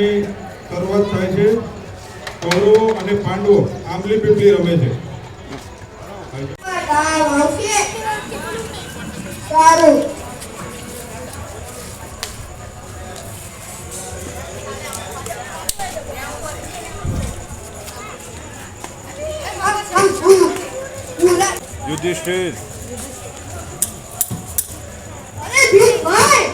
યુદ્ધની શરૂઆત થાય છે. કૌરવો અને પાંડવો આંબલી પીપલી રમે છે. સારું. યુધિષ્ઠિર. અરે ભીમભાઈ આ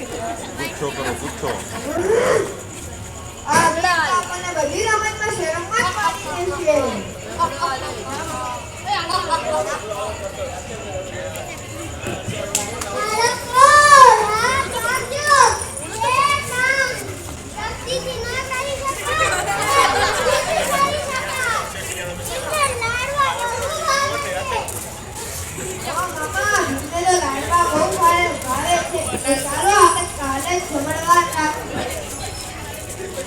ગુચ્છો કરો ગુચ્છો આપણને બધી રમતમાં શરમમાં જ પાડી છે. Nereden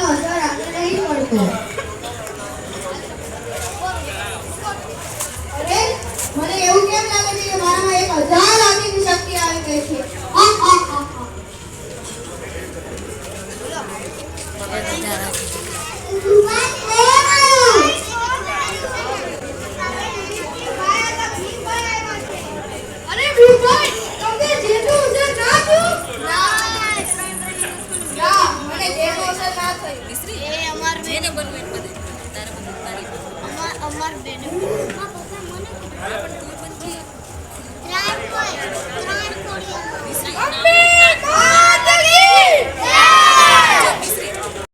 તને બનવું એટલું બધું તારે બધું તારી અમાર બેને. પણ તું